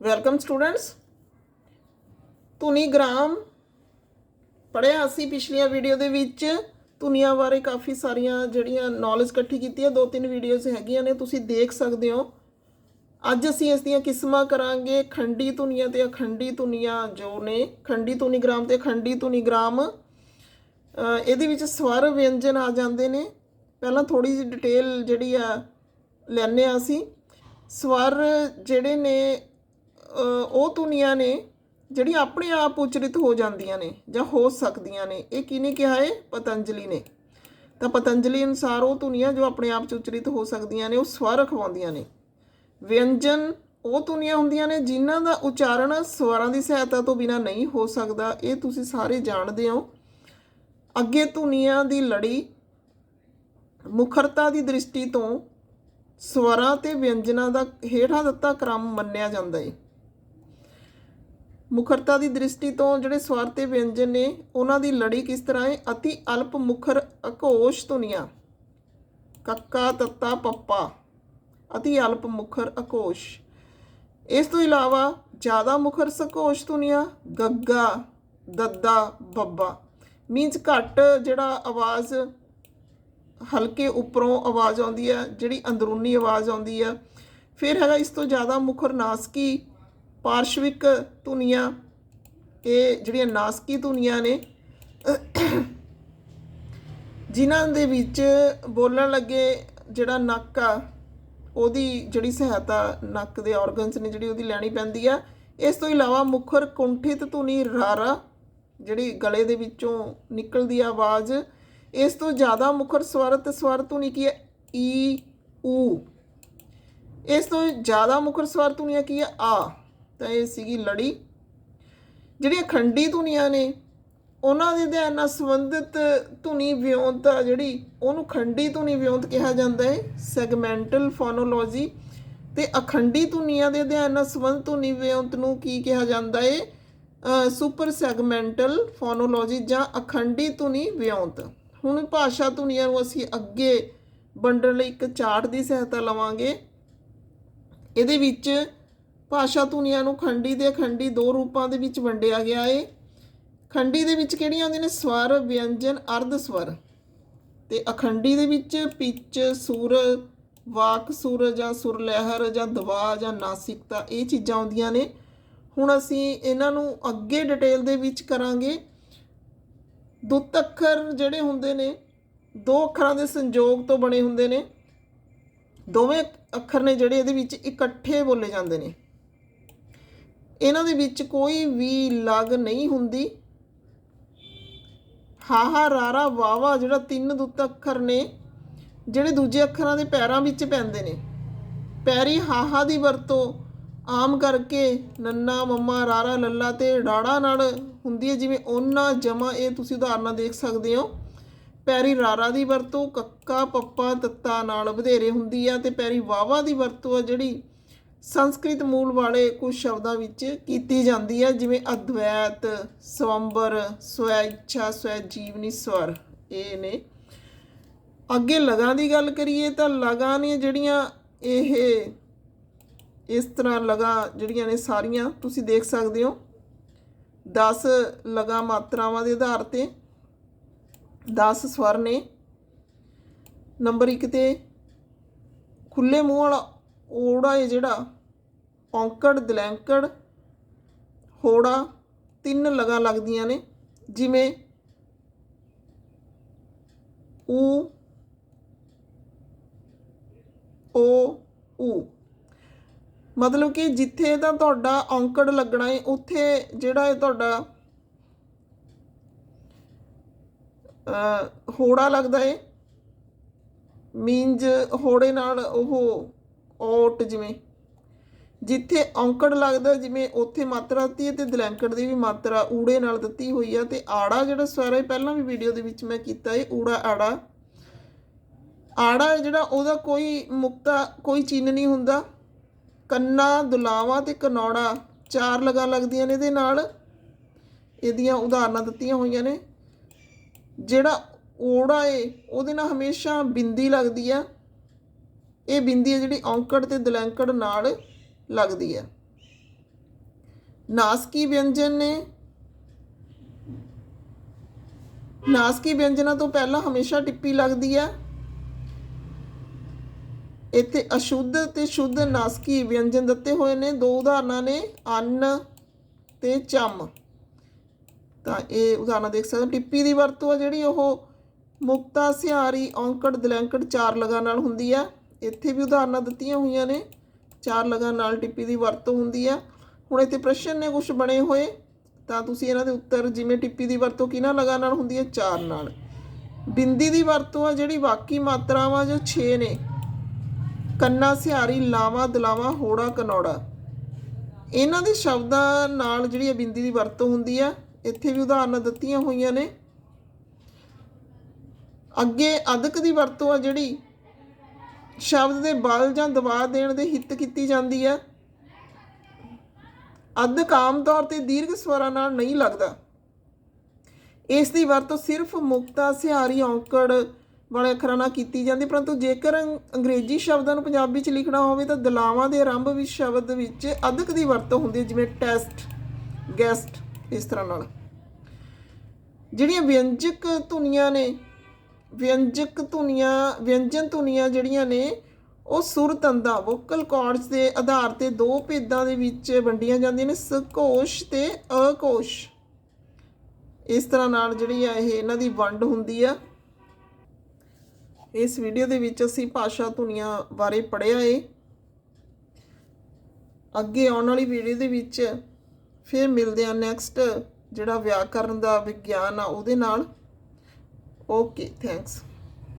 Welcome students ਧੁਨੀ gram ਪੜਿਆ ਅਸੀਂ ਪਿਛਲੀਆਂ ਵੀਡੀਓ ਦੇ ਵਿੱਚ। ਧੁਨੀਆਂ ਬਾਰੇ ਕਾਫੀ ਸਾਰੀਆਂ ਜਿਹੜੀਆਂ ਨੌਲੇਜ ਇਕੱਠੀ ਕੀਤੀ ਹੈ। ਦੋ ਤਿੰਨ ਵੀਡੀਓਜ਼ ਹੈਗੀਆਂ ਨੇ, ਤੁਸੀਂ ਦੇਖ ਸਕਦੇ ਹੋ। ਅੱਜ ਅਸੀਂ ਇਸ ਦੀਆਂ ਕਿਸਮਾਂ ਕਰਾਂਗੇ। ਖੰਡੀ ਧੁਨੀਆਂ ਤੇ ਅਖੰਡੀ ਧੁਨੀਆਂ ਜੋ ਨੇ, ਖੰਡੀ ਧੁਨੀ ਗ੍ਰਾਮ ਤੇ ਅਖੰਡੀ ਧੁਨੀ ਗ੍ਰਾਮ ਇਹਦੇ ਵਿੱਚ ਸਵਰ ਵਿਅੰਜਨ ਆ ਜਾਂਦੇ ਨੇ। ਪਹਿਲਾਂ ਥੋੜੀ ਜਿਹੀ ਡਿਟੇਲ ਜਿਹੜੀ ਆ ਲੈਣੇ ਆ ਅਸੀਂ। ਸਵਰ ਜਿਹੜੇ ਨੇ ਉਹ ਧੁਨੀਆਂ ਨੇ ਜਿਹੜੀਆਂ ਆਪਣੇ ਆਪ ਉਚਰਿਤ ਹੋ ਜਾਂਦੀਆਂ ਨੇ ਜਾਂ ਹੋ ਸਕਦੀਆਂ ਨੇ। ਇਹ ਕਿਹਨੇ ਕਿਹਾ ਹੈ ਪਤੰਜਲੀ ਨੇ। ਤਾਂ ਪਤੰਜਲੀ ਅਨੁਸਾਰ ਉਹ ਧੁਨੀਆਂ ਜੋ ਆਪਣੇ ਆਪ ਚ ਉਚਰਿਤ ਹੋ ਸਕਦੀਆਂ ਨੇ, ਉਹ ਸਵਰ ਅਖਵਾਉਂਦੀਆਂ ਨੇ। ਵਿਅੰਜਨ ਉਹ ਧੁਨੀਆਂ ਹੁੰਦੀਆਂ ਨੇ ਜਿਨ੍ਹਾਂ ਦਾ ਉਚਾਰਨ ਸਵਰਾਂ ਦੀ ਸਹਾਇਤਾ ਤੋਂ ਬਿਨਾ ਨਹੀਂ ਹੋ ਸਕਦਾ। ਇਹ ਤੁਸੀਂ ਸਾਰੇ ਜਾਣਦੇ ਹੋ। ਅੱਗੇ ਧੁਨੀਆਂ ਦੀ ਲੜੀ ਮੁਖਰਤਾ ਦੀ ਦ੍ਰਿਸ਼ਟੀ ਤੋਂ ਸਵਰਾਂ ਤੇ ਵਿਅੰਜਨਾਂ ਦਾ ਹੇਠਾਂ ਦਿੱਤਾ ਕ੍ਰਮ ਮੰਨਿਆ ਜਾਂਦਾ ਹੈ ਮੁਖਰਤਾ ਦੀ ਦ੍ਰਿਸ਼ਟੀ ਤੋਂ ਜਿਹੜੇ ਸਵਰ ਵਿਅੰਜਨ ਨੇ, ਉਹਨਾਂ ਦੀ ਲੜੀ ਕਿਸ ਤਰ੍ਹਾਂ ਹੈ ਅਤੀ ਅਲਪ ਮੁਖਰ ਅਕੋਸ਼ ਧੁਨੀਆਂ। ਕੱਕਾ, ਤੱਤਾ, ਪੱਪਾ। ਅਤੀ ਅਲਪ ਮੁਖਰ ਅਕੋਸ਼। ਇਸ ਤੋਂ ਇਲਾਵਾ ਜ਼ਿਆਦਾ ਮੁਖਰ ਸਕੋਸ਼ ਧੁਨੀਆਂ, ਗੱਗਾ, ਦੱਦਾ, ਬੱਬਾ। ਮੀਨਸ ਘੱਟ ਜਿਹੜਾ ਆਵਾਜ਼, ਹਲਕੇ ਉੱਪਰੋਂ ਆਵਾਜ਼ ਆਉਂਦੀ ਹੈ, ਜਿਹੜੀ ਅੰਦਰੂਨੀ ਆਵਾਜ਼ ਆਉਂਦੀ ਹੈ। ਫਿਰ ਹੈਗਾ ਇਸ ਤੋਂ ਜ਼ਿਆਦਾ ਮੁਖਰ ਨਾਸਕੀ ਪਾਰਸ਼ਵਿਕ ਧੁਨੀਆਂ, ਇਹ ਜਿਹੜੀਆਂ ਨਾਸਕੀ ਧੁਨੀਆਂ ਨੇ, ਜਿਨ੍ਹਾਂ ਦੇ ਵਿੱਚ ਬੋਲਣ ਲੱਗੇ ਜਿਹੜਾ ਨੱਕ ਆ, ਉਹਦੀ ਜਿਹੜੀ ਸਹਾਇਤਾ ਨੱਕ ਦੇ ਆਰਗਨਸ ਨੇ ਜਿਹੜੀ ਉਹਦੀ ਲੈਣੀ ਪੈਂਦੀ ਆ। ਇਸ ਤੋਂ ਇਲਾਵਾ ਮੁਖਰ ਕੁੰਠਿਤ ਧੁਨੀ ਰਾਰਾ, ਜਿਹੜੀ ਗਲੇ ਦੇ ਵਿੱਚੋਂ ਨਿਕਲਦੀ ਆਵਾਜ਼, ਇਸ ਤੋਂ ਜ਼ਿਆਦਾ ਮੁਖਰ ਸਵਰ ਤੇ ਸਵਰ ਧੁਨੀ ਕੀ ਹੈ? ਈ, ਊ। ਇਸ ਤੋਂ ਜ਼ਿਆਦਾ ਮੁਖਰ ਸਵਰ ਧੁਨੀਆਂ ਕੀ ਹੈ? ਆ। ਤਾਂ ਇਹ ਸੀਗੀ ਲੜੀ। ਜਿਹੜੀਆਂ ਖੰਡੀ ਧੁਨੀਆਂ ਨੇ, ਉਹਨਾਂ ਦੇ ਅਧਿਐਨ ਨਾਲ ਸੰਬੰਧਿਤ ਧੁਨੀ ਵਿਉਂਤ ਆ ਜਿਹੜੀ, ਉਹਨੂੰ ਖੰਡੀ ਧੁਨੀ ਵਿਉਂਤ ਕਿਹਾ ਜਾਂਦਾ ਹੈ, ਸੈਗਮੈਂਟਲ ਫੋਨੋਲੋਜੀ। ਤੇ ਅਖੰਡੀ ਧੁਨੀਆਂ ਦੇ ਅਧਿਐਨ ਨਾਲ ਸੰਬੰਧਿਤ ਧੁਨੀ ਵਿਉਂਤ ਨੂੰ ਕੀ ਕਿਹਾ ਜਾਂਦਾ ਹੈ? ਸੁਪਰ ਸੈਗਮੈਂਟਲ ਫੋਨੋਲੋਜੀ ਜਾਂ ਅਖੰਡੀ ਧੁਨੀ ਵਿਉਂਤ। ਹੁਣ ਭਾਸ਼ਾ ਧੁਨੀਆਂ ਨੂੰ ਅਸੀਂ ਅੱਗੇ ਵੰਡਣ ਲਈ ਇੱਕ ਚਾਰਟ ਦੀ ਸਹਾਇਤਾ ਲਵਾਂਗੇ। ਇਹਦੇ ਵਿੱਚ ਭਾਸ਼ਾ ਧੁਨੀਆਂ ਨੂੰ ਖੰਡੀ ਤੇ ਅਖੰਡੀ ਦੋ ਰੂਪਾਂ ਦੇ ਵਿੱਚ ਵੰਡਿਆ ਗਿਆ ਏ। ਖੰਡੀ ਦੇ ਵਿੱਚ ਕਿਹੜੀਆਂ ਆਉਂਦੀਆਂ ਨੇ? ਸਵਰ, ਵਿਅੰਜਨ, ਅਰਧ ਸਵਰ। ਤੇ ਅਖੰਡੀ ਦੇ ਵਿੱਚ ਪਿੱਚ, ਸੁਰ, ਵਾਕ ਸੁਰ ਜਾਂ ਸੁਰ ਲਹਿਰ ਜਾਂ ਦਵਾ ਜਾਂ ਨਾਸਿਕਤਾ ਇਹ ਚੀਜ਼ਾਂ ਆਉਂਦੀਆਂ ਨੇ। ਹੁਣ ਅਸੀਂ ਇਹਨਾਂ ਨੂੰ ਅੱਗੇ ਡਿਟੇਲ ਦੇ ਵਿੱਚ ਕਰਾਂਗੇ। ਦੁੱਤ ਅੱਖਰ ਜਿਹੜੇ ਹੁੰਦੇ ਨੇ, ਦੋ ਅੱਖਰਾਂ ਦੇ ਸੰਯੋਗ ਤੋਂ ਬਣੇ ਹੁੰਦੇ ਨੇ। ਦੋਵੇਂ ਅੱਖਰ ਨੇ ਜਿਹੜੇ ਇਹਦੇ ਵਿੱਚ ਇਕੱਠੇ ਬੋਲੇ ਜਾਂਦੇ ਨੇ। ਇਹਨਾਂ ਦੇ ਵਿੱਚ ਕੋਈ ਵੀ ਲਗ ਨਹੀਂ ਹੁੰਦੀ। ਹਾਹਾ ਰਾਰਾ ਵਾਵਾ ਜਿਹੜਾ ਤਿੰਨ ਦੁੱਤ ਅੱਖਰ ਨੇ, ਜਿਹੜੇ ਦੂਜੇ ਅੱਖਰਾਂ ਦੇ ਪੈਰਾਂ ਵਿੱਚ ਪੈਂਦੇ ਨੇ। ਪੈਰੀ ਹਾਹਾ ਦੀ ਵਰਤੋਂ ਆਮ ਕਰਕੇ ਨੰਨਾ, ਮੰਮਾ, ਰਾਰਾ, ਲੱਲਾ ਤੇ ਡਾੜਾ ਨਾਲ ਹੁੰਦੀ ਹੈ, ਜਿਵੇਂ ਉਹਨਾਂ ਜਮਾ ਇਹ ਤੁਸੀਂ ਉਦਾਹਰਨਾਂ ਦੇਖ ਸਕਦੇ ਹੋ। ਪੈਰੀ ਰਾਰਾ ਦੀ ਵਰਤੋਂ ਕੱਕਾ, ਪੱਪਾ, ਤੱਤਾ ਨਾਲ ਵਧੇਰੇ ਹੁੰਦੀ ਆ ਤੇ ਪੈਰੀ ਵਾਵਾ ਦੀ ਵਰਤੋਂ ਆ ਜਿਹੜੀ ਸੰਸਕ੍ਰਿਤ ਮੂਲ ਵਾਲੇ ਕੁਝ ਸ਼ਬਦਾਂ ਵਿੱਚ ਕੀਤੀ ਜਾਂਦੀ ਹੈ, ਜਿਵੇਂ ਅਦਵੈਤ, ਸਵੰਬਰ, ਸਵੈ ਇੱਛਾ, ਸਵੈ ਜੀਵਨੀ ਸਵਰ, ਇਹ ਨੇ। ਅੱਗੇ ਲਗਾਂ ਦੀ ਗੱਲ ਕਰੀਏ ਤਾਂ ਲਗਾਂ ਨੇ ਜਿਹੜੀਆਂ ਇਹ, ਇਸ ਤਰ੍ਹਾਂ ਲਗਾਂ ਜਿਹੜੀਆਂ ਨੇ ਸਾਰੀਆਂ, ਤੁਸੀਂ ਦੇਖ ਸਕਦੇ ਹੋ। 10 ਲਗਾਂ ਮਾਤਰਾਵਾਂ ਦੇ ਆਧਾਰ ਤੇ 10 ਸਵਰ ਨੇ। ਨੰਬਰ 1 ਤੇ ਖੁੱਲੇ ਮੂੰਹ ਵਾਲਾ ਓੜਾ ਹੈ ਜਿਹੜਾ, ਔਂਕੜ, ਦਲੈਂਕੜ, ਹੋੜਾ, ਤਿੰਨ ਲਗਾਂ ਲੱਗਦੀਆਂ ਨੇ, ਜਿਵੇਂ ਊ, ਓ, ਊ। ਮਤਲਬ ਕਿ ਜਿੱਥੇ ਤਾਂ ਤੁਹਾਡਾ ਔਂਕੜ ਲੱਗਣਾ ਹੈ ਉੱਥੇ ਜਿਹੜਾ ਹੈ ਤੁਹਾਡਾ ਹੋੜਾ ਲੱਗਦਾ ਹੈ ਮੀਨਜ ਹੋੜੇ ਨਾਲ ਉਹ ਔਟ ਜਿਵੇਂ। ਜਿੱਥੇ ਔਂਕੜ ਲੱਗਦਾ, ਜਿਵੇਂ ਉੱਥੇ ਮਾਤਰਾ ਦਿੱਤੀ ਹੈ ਤੇ ਦਲੈਂਕੜ ਦੀ ਵੀ ਮਾਤਰਾ ਊੜੇ ਨਾਲ ਦਿੱਤੀ ਹੋਈ ਆ ਤੇ ਆੜਾ ਜਿਹੜਾ ਸਵਰ ਹੈ ਪਹਿਲਾਂ ਵੀ ਵੀਡੀਓ ਦੇ ਵਿੱਚ ਮੈਂ ਕੀਤਾ ਹੈ ਊੜਾ ਆੜਾ। ਆੜਾ ਜਿਹੜਾ ਉਹਦਾ ਕੋਈ ਮੁਕਤਾ, ਕੋਈ ਚਿੰਨ ਨਹੀਂ ਹੁੰਦਾ। ਕੰਨਾ, ਦੁਲਾਵਾ ਤੇ ਕਨੌੜਾ ਚਾਰ ਲਗਾ ਲੱਗਦੀਆਂ ਨੇ ਇਹਦੇ ਨਾਲ। ਇਹਦੀਆਂ ਉਦਾਹਰਨਾਂ ਦਿੱਤੀਆਂ ਹੋਈਆਂ ਨੇ। ਜਿਹੜਾ ਓੜਾ ਏ, ਉਹਦੇ ਨਾਲ ਹਮੇਸ਼ਾ ਬਿੰਦੀ ਲੱਗਦੀ ਆ। ਇਹ ਬਿੰਦੀ ਹੈ ਜਿਹੜੀ ਔਂਕੜ ਤੇ ਦਲੈਂਕੜ ਨਾਲ ਲੱਗਦੀ ਹੈ। ਨਾਸਕੀ ਵਿਅੰਜਨ ਨੇ ਨਾਸਕੀ ਵਿਅੰਜਨਾਂ ਤੋਂ ਪਹਿਲਾਂ ਹਮੇਸ਼ਾ ਟਿੱਪੀ ਲੱਗਦੀ ਹੈ। ਇੱਥੇ ਅਸ਼ੁੱਧ ਤੇ ਸ਼ੁੱਧ ਨਾਸਕੀ ਵਿਅੰਜਨ ਦਿੱਤੇ ਹੋਏ ਨੇ। ਦੋ ਉਦਾਹਰਨਾਂ ਨੇ, ਅੰਨ ਤੇ ਚਮ। ਤਾਂ ਇਹ ਉਦਾਹਰਨਾਂ ਦੇਖ ਸਕਦੇ ਟਿੱਪੀ ਦੀ ਵਰਤੋਂ ਆ ਜਿਹੜੀ ਉਹ ਮੁਕਤਾ, ਸਿਹਾਰੀ, ਔਂਕੜ, ਦਲੈਂਕੜ ਚਾਰ ਲਗਾਂ ਨਾਲ ਹੁੰਦੀ ਹੈ। ਇੱਥੇ ਵੀ ਉਦਾਹਰਨਾਂ ਦਿੱਤੀਆਂ ਹੋਈਆਂ ਨੇ। ਚਾਰ ਲਗਾਂ ਨਾਲ ਟਿੱਪੀ ਦੀ ਵਰਤੋਂ ਹੁੰਦੀ ਆ। ਹੁਣ ਇੱਥੇ ਪ੍ਰਸ਼ਨ ਨੇ ਕੁਝ ਬਣੇ ਹੋਏ। ਤਾਂ ਤੁਸੀਂ ਇਹਨਾਂ ਦੇ ਉੱਤਰ ਜਿਵੇਂ ਟਿੱਪੀ ਦੀ ਵਰਤੋਂ ਕਿਹਨਾਂ ਲਗਾਂ ਨਾਲ ਹੁੰਦੀ ਹੈ ਚਾਰ ਨਾਲ। ਬਿੰਦੀ ਦੀ ਵਰਤੋਂ ਆ ਜਿਹੜੀ ਬਾਕੀ ਮਾਤਰਾਵਾਂ ਜੋ 6 ਨੇ। ਕੰਨਾ, ਸਿਹਾਰੀ, ਲਾਵਾ, ਦਲਾਵਾ, ਹੋੜਾ, ਕਨੌੜਾ। ਇਹਨਾਂ ਦੇ ਸ਼ਬਦਾਂ ਨਾਲ ਜਿਹੜੀ ਇਹ ਬਿੰਦੀ ਦੀ ਵਰਤੋਂ ਹੁੰਦੀ ਆ। ਇੱਥੇ ਵੀ ਉਦਾਹਰਨਾਂ ਦਿੱਤੀਆਂ ਹੋਈਆਂ ਨੇ। ਅੱਗੇ ਅਦਕ ਦੀ ਵਰਤੋਂ ਆ ਜਿਹੜੀ ਸ਼ਬਦ ਦੇ ਬਲ ਜਾਂ ਦਬਾਅ ਦੇਣ ਦੇ ਹਿੱਤ ਕੀਤੀ ਜਾਂਦੀ ਹੈ। ਅਦਕ ਆਮ ਤੌਰ ਤੇ ਦੀਰਘ ਸਵਰਾਂ ਨਾਲ ਨਹੀਂ ਲੱਗਦਾ। ਇਸ ਦੀ ਵਰਤੋਂ ਸਿਰਫ ਮੁਕਤਾ, ਸਿਹਾਰੀ, ਔਂਕੜ ਵਾਲੇ ਅੱਖਰਾਂ ਨਾਲ ਕੀਤੀ ਜਾਂਦੀ, ਪਰੰਤੂ ਜੇਕਰ ਅੰਗਰੇਜ਼ੀ ਸ਼ਬਦਾਂ ਨੂੰ ਪੰਜਾਬੀ 'ਚ ਲਿਖਣਾ ਹੋਵੇ ਤਾਂ ਦਲਾਵਾਂ ਦੇ ਆਰੰਭ ਵਿੱਚ ਸ਼ਬਦ ਵਿੱਚ ਅਦਕ ਦੀ ਵਰਤੋਂ ਹੁੰਦੀ ਹੈ, ਜਿਵੇਂ ਟੈਸਟ, ਗੈਸਟ, ਇਸ ਤਰ੍ਹਾਂ ਨਾਲ। ਜਿਹੜੀਆਂ ਵਿਅੰਜਕ ਧੁਨੀਆਂ ਨੇ ਵਿਅੰਜਕ ਧੁਨੀਆਂ, ਵਿਅੰਜਨ ਧੁਨੀਆਂ ਜਿਹੜੀਆਂ ਨੇ, ਉਹ ਸੁਰ ਤੰਦਾਂ ਵੋਕਲ ਕਾਰਡਸ ਦੇ ਆਧਾਰ ਤੇ ਦੋ ਭੇਦਾਂ ਦੇ ਵਿੱਚ ਵੰਡੀਆਂ ਜਾਂਦੀਆਂ ਨੇ, ਸਕੋਸ਼ ਤੇ ਅਕੋਸ਼। ਇਸ ਤਰ੍ਹਾਂ ਨਾਲ ਜਿਹੜੀ ਆ ਇਹ ਇਹਨਾਂ ਦੀ ਵੰਡ ਹੁੰਦੀ ਆ। ਇਸ ਵੀਡੀਓ ਦੇ ਵਿੱਚ ਅਸੀਂ ਭਾਸ਼ਾ ਧੁਨੀਆਂ ਬਾਰੇ ਪੜ੍ਹਿਆ ਏ। ਅੱਗੇ ਆਉਣ ਵਾਲੀ ਵੀਡੀਓ ਦੇ ਵਿੱਚ ਫਿਰ ਮਿਲਦੇ ਆ ਨੈਕਸਟ ਜਿਹੜਾ ਵਿਆਕਰਨ ਦਾ ਵਿਗਿਆਨ ਆ ਉਹਦੇ ਨਾਲ। Okay, thanks.